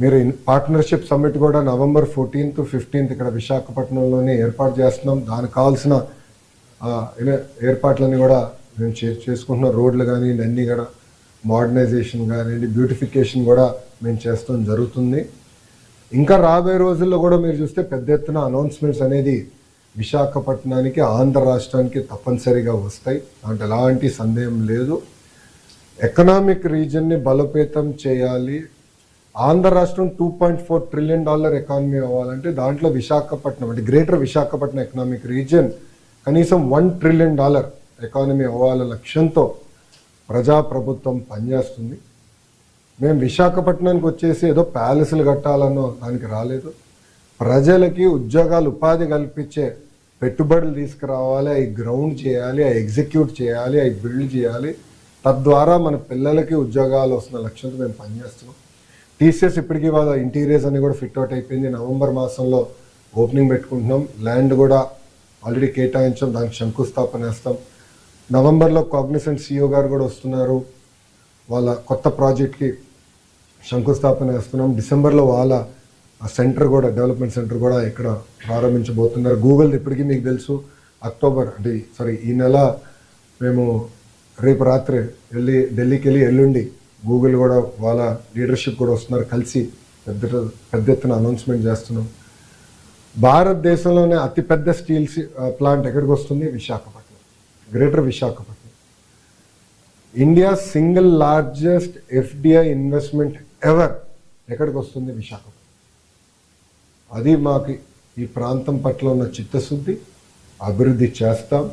మీరు partnership summit కూడా November fourteenth fifteenth ఇక్కడ విశాఖపట్నంలోనే ఏర్పాటు చేస్తున్నాం. దానికి కావాల్సిన ఏర్పాట్లన్నీ కూడా మేము చే చేసుకుంటున్నాం. రోడ్లు కానీ అన్నీ కూడా మోడర్నైజేషన్ కానివ్వండి బ్యూటిఫికేషన్ కూడా మేము చేస్తాం జరుగుతుంది. ఇంకా రాబోయే రోజుల్లో కూడా మీరు చూస్తే పెద్ద ఎత్తున అనౌన్స్మెంట్స్ అనేది విశాఖపట్నానికి ఆంధ్ర రాష్ట్రానికి తప్పనిసరిగా వస్తాయి. దాంట్లో ఎలాంటి సందేహం లేదు. ఎకనామిక్ రీజన్ని బలోపేతం చేయాలి. ఆంధ్ర రాష్ట్రం two point four trillion dollar economy అవ్వాలంటే దాంట్లో విశాఖపట్నం అంటే గ్రేటర్ విశాఖపట్నం ఎకనామిక్ రీజియన్ కనీసం వన్ ట్రిలియన్ డాలర్ ఎకానమీ అవ్వాల లక్ష్యంతో ప్రజాప్రభుత్వం పనిచేస్తుంది. మేము విశాఖపట్నానికి వచ్చేసి ఏదో ప్యాలెస్లు కట్టాలన్నో దానికి రాలేదు. ప్రజలకి ఉద్యోగాలు ఉపాధి కల్పించే పెట్టుబడులు తీసుకురావాలి అవి గ్రౌండ్ చేయాలి అవి ఎగ్జిక్యూట్ చేయాలి అవి బిల్డ్ చేయాలి. తద్వారా మన పిల్లలకి ఉద్యోగాలు వస్తున్న లక్ష్యంతో మేము పనిచేస్తున్నాం. టీసీఎస్ ఇప్పటికీ వాళ్ళ ఇంటీరియర్స్ అని కూడా ఫిట్ అవుట్ అయిపోయింది. నవంబర్ మాసంలో ఓపెనింగ్ పెట్టుకుంటున్నాం. ల్యాండ్ కూడా ఆల్రెడీ కేటాయించాం. దానికి శంకుస్థాపన వేస్తాం నవంబర్లో కాగ్నిసెంట్ సిఇఓ గారు కూడా వస్తున్నారు. వాళ్ళ కొత్త ప్రాజెక్ట్కి శంకుస్థాపన వేస్తున్నాం డిసెంబర్లో వాళ్ళ సెంటర్ కూడా డెవలప్మెంట్ సెంటర్ కూడా ఇక్కడ ప్రారంభించబోతున్నారు. గూగుల్ ఇప్పటికీ మీకు తెలుసు. అక్టోబర్ అంటే సారీ ఈ నెల మేము రేపు రాత్రి వెళ్ళి ఢిల్లీకి వెళ్ళి ఎల్లుండి గూగుల్ కూడా వాళ్ళ లీడర్షిప్ కూడా వస్తున్నారు. కలిసి పెద్ద పెద్ద ఎత్తున అనౌన్స్మెంట్ చేస్తున్నాం. భారతదేశంలోనే అతిపెద్ద స్టీల్ ప్లాంట్ ఎక్కడికి వస్తుంది? Visakhapatnam. Greater Visakhapatnam. India single largest FDI investment ever ఎక్కడికి వస్తుంది? విశాఖపట్నం. అది మాకు ఈ ప్రాంతం పట్ల ఉన్న చిత్తశుద్ధి అభివృద్ధి చేస్తాం.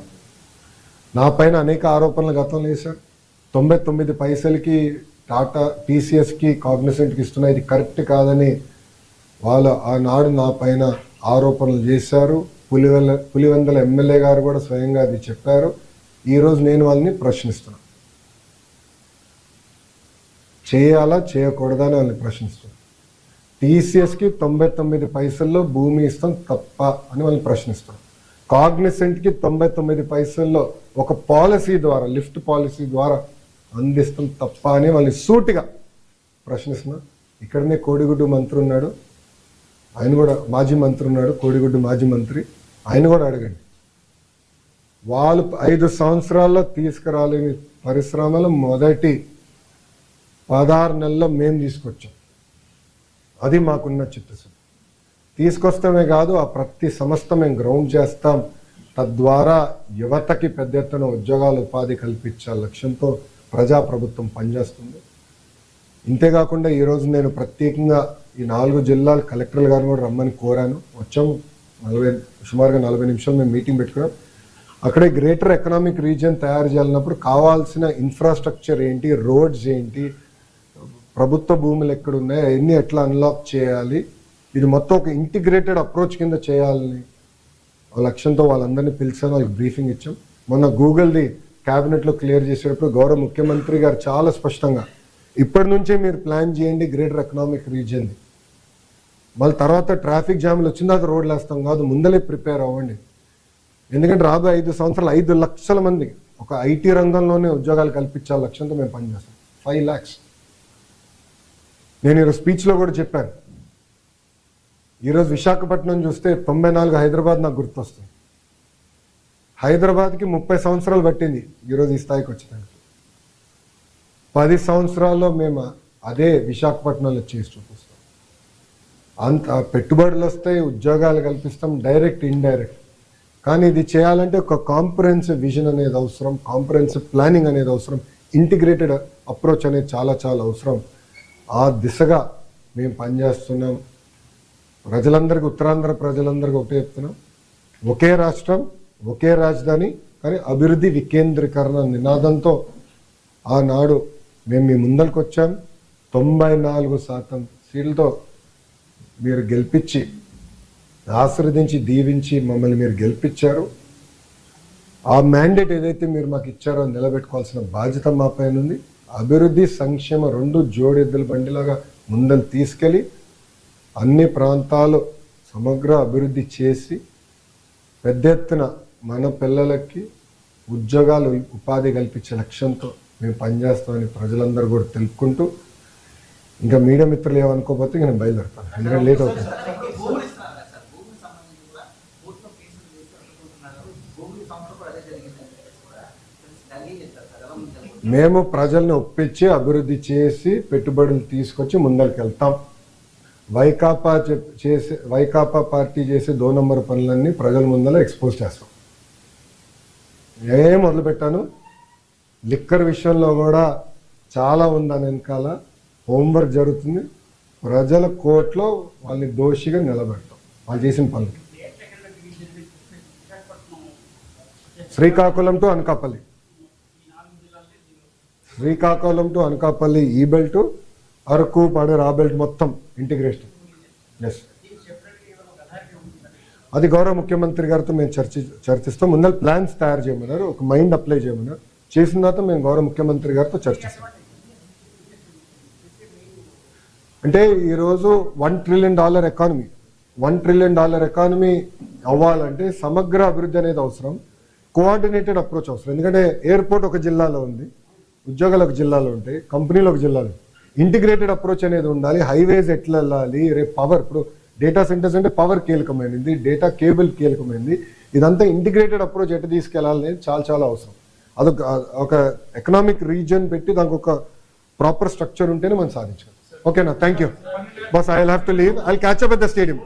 నా పైన అనేక ఆరోపణలు గతంలో వేశారు తొంభై తొమ్మిది పైసలకి టాటా టీసీఎస్కి కాగ్నిసెంట్కి ఇస్తున్న ఇది కరెక్ట్ కాదని వాళ్ళు ఆనాడు నా పైన ఆరోపణలు చేశారు. పులివెల పులివెందల ఎమ్మెల్యే గారు కూడా స్వయంగా అది చెప్పారు. ఈరోజు నేను వాళ్ళని ప్రశ్నిస్తున్నాను చేయాలా చేయకూడదా అని వాళ్ళని ప్రశ్నిస్తున్నాను టీసీఎస్కి తొంభై తొమ్మిది పైసల్లో భూమి ఇస్తాం తప్ప అని వాళ్ళని ప్రశ్నిస్తున్నాం. కాగ్నిసెంట్కి తొంభై తొమ్మిది పైసల్లో ఒక పాలసీ ద్వారా లిఫ్ట్ పాలసీ ద్వారా అందిస్తాం తప్ప అని వాళ్ళని సూటిగా ప్రశ్నిస్తున్నా. ఇక్కడనే కోడిగుడ్డు మంత్రి ఉన్నాడు. ఆయన కూడా మాజీ మంత్రి ఉన్నాడు కోడిగుడ్డు మాజీ మంత్రి. ఆయన కూడా అడగండి. వాళ్ళు ఐదు సంవత్సరాల్లో తీసుకురాలేని పరిశ్రమలు మొదటి పదహారు నెలల్లో మేము తీసుకొచ్చాం. అది మాకున్న చిత్తశుద్ధి. తీసుకొస్తామే కాదు ఆ ప్రతి సంస్థ మేము గ్రౌండ్ చేస్తాం. తద్వారా యువతకి పెద్ద ఎత్తున ఉద్యోగాలు ఉపాధి కల్పించే లక్ష్యంతో ప్రజాప్రభుత్వం పనిచేస్తుంది. ఇంతేకాకుండా ఈరోజు నేను ప్రత్యేకంగా ఈ నాలుగు జిల్లాల కలెక్టర్లు గారిని కూడా రమ్మని కోరాను. వచ్చాము. నలభై సుమారుగా నలభై నిమిషాలు మేము మీటింగ్ పెట్టుకున్నాం. అక్కడే గ్రేటర్ ఎకనామిక్ రీజియన్ తయారు చేయాలన్నప్పుడు కావాల్సిన ఇన్ఫ్రాస్ట్రక్చర్ ఏంటి రోడ్స్ ఏంటి ప్రభుత్వ భూములు ఎక్కడున్నాయి అవన్నీ ఎట్లా అన్లాక్ చేయాలి ఇది మొత్తం ఒక ఇంటిగ్రేటెడ్ అప్రోచ్ కింద చేయాలని ఆ లక్ష్యంతో వాళ్ళందరినీ పిలిచాను. వాళ్ళకి బ్రీఫింగ్ ఇచ్చాం. మొన్న గూగుల్ది క్యాబినెట్లో క్లియర్ చేసేటప్పుడు గౌరవ ముఖ్యమంత్రి గారు చాలా స్పష్టంగా ఇప్పటి నుంచే మీరు ప్లాన్ చేయండి గ్రేటర్ ఎకనామిక్ రీజియన్ది మళ్ళీ తర్వాత ట్రాఫిక్ జామ్లు వచ్చిన తర్వాత రోడ్లు వేస్తాం కాదు ముందలే ప్రిపేర్ అవ్వండి. ఎందుకంటే రాబోయే ఐదు సంవత్సరాలు ఐదు లక్షల మంది ఒక ఐటీ రంగంలోనే ఉద్యోగాలు కల్పించాల లక్ష్యంతో మేము పనిచేస్తాం. ఫైవ్ ల్యాక్స్ నేను ఈరోజు స్పీచ్లో కూడా చెప్పాను. ఈరోజు విశాఖపట్నం చూస్తే తొంభై నాలుగు హైదరాబాద్ నాకు గుర్తొస్తుంది. హైదరాబాద్కి ముప్పై సంవత్సరాలు పట్టింది ఈరోజు ఈ స్థాయికి వచ్చేదానికి. పది సంవత్సరాల్లో మేము అదే విశాఖపట్నంలో చేసి చూపిస్తాం. అంత పెట్టుబడులు వస్తాయి ఉద్యోగాలు కల్పిస్తాం డైరెక్ట్ ఇండైరెక్ట్. కానీ ఇది చేయాలంటే ఒక కాంప్రహెన్సివ్ విజన్ అనేది అవసరం కాంప్రహెన్సివ్ ప్లానింగ్ అనేది అవసరం ఇంటిగ్రేటెడ్ అప్రోచ్ అనేది చాలా చాలా అవసరం. ఆ దిశగా మేము పనిచేస్తున్నాం. ప్రజలందరికీ ఉత్తరాంధ్ర ప్రజలందరికీ ఒకటే చెప్తున్నాం. ఒకే రాష్ట్రం ఒకే రాజధాని కానీ అభివృద్ధి వికేంద్రీకరణ నినాదంతో ఆనాడు మేము మీ ముందరికి వచ్చాం తొంభై నాలుగు శాతం సీట్లతో మీరు గెలిపించి ఆశీర్వదించి దీవించి మమ్మల్ని మీరు గెలిపించారు. ఆ మ్యాండేట్ ఏదైతే మీరు మాకు ఇచ్చారో నిలబెట్టుకోవాల్సిన బాధ్యత మా పైన ఉంది. అభివృద్ధి సంక్షేమ రెండు జోడెద్దుల బండిలాగా ముందలు తీసుకెళ్ళి అన్ని ప్రాంతాలు సమగ్ర అభివృద్ధి చేసి పెద్ద ఎత్తున మన పిల్లలకి ఉద్యోగాలు ఉపాధి కల్పించే లక్ష్యంతో మేము పనిచేస్తామని ప్రజలందరూ కూడా తెలుపుకుంటూ ఇంకా మీడియా మిత్రులు ఏమనుకోకపోతే ఇంకా నేను బయలుదేరుతాను. ఎందుకంటే లేట్ అవుతుంది. మేము ప్రజల్ని ఒప్పించి అభివృద్ధి చేసి పెట్టుబడులు తీసుకొచ్చి ముందరికి వెళ్తాం. వైకాపా చేసే వైకాపా పార్టీ చేసే దో నంబర్ పనులన్నీ ప్రజల ముందర ఎక్స్పోజ్ చేస్తాం. ఏం మొదలుపెట్టాను లిక్కర్ విషయంలో కూడా చాలా ఉంది దాని వెనకాల. హోంవర్క్ జరుగుతుంది. ప్రజల కోర్టులో వాళ్ళని దోషిగా నిలబెడతాం. వాళ్ళు చేసిన పనులు. శ్రీకాకుళం టు అనకాపల్లి. శ్రీకాకుళం టు అనకాపల్లి ఈ బెల్ట్ అరకు పాడేరు ఆ బెల్ట్ మొత్తం ఇంటిగ్రేషన్. ఎస్ అది గౌరవ ముఖ్యమంత్రి గారితో మేము చర్చి చర్చిస్తాం. ముందర ప్లాన్స్ తయారు చేయమన్నారు. ఒక మైండ్ అప్లై చేయమన్నారు. చేసిన తర్వాత మేము గౌరవ ముఖ్యమంత్రి గారితో చర్చిస్తాం. అంటే ఈరోజు one trillion dollar economy. One trillion dollar economy అవ్వాలంటే సమగ్ర అభివృద్ధి అనేది అవసరం. కోఆర్డినేటెడ్ అప్రోచ్ అవసరం. ఎందుకంటే ఎయిర్పోర్ట్ ఒక జిల్లాలో ఉంది. ఉద్యోగాలు ఒక జిల్లాలో ఉంటాయి. కంపెనీలు ఒక జిల్లాలో ఇంటిగ్రేటెడ్ అప్రోచ్ అనేది ఉండాలి. హైవేస్ ఎట్లా వెళ్ళాలి? రేపు పవర్. ఇప్పుడు డేటా సెంటర్స్ అంటే పవర్ కీలకమైనది డేటా కేబుల్ కీలకమైనది. ఇదంతా ఇంటిగ్రేటెడ్ అప్రోచ్ ఎట్లా తీసుకెళ్ళాలనేది చాలా చాలా అవసరం. అదొక ఒక ఎకనామిక్ రీజన్ పెట్టి దానికి ఒక ప్రాపర్ స్ట్రక్చర్ ఉంటేనే మనం సాధించాలి ఓకేనా? Thank you. Bus I have to leave. I catch up at the stadium.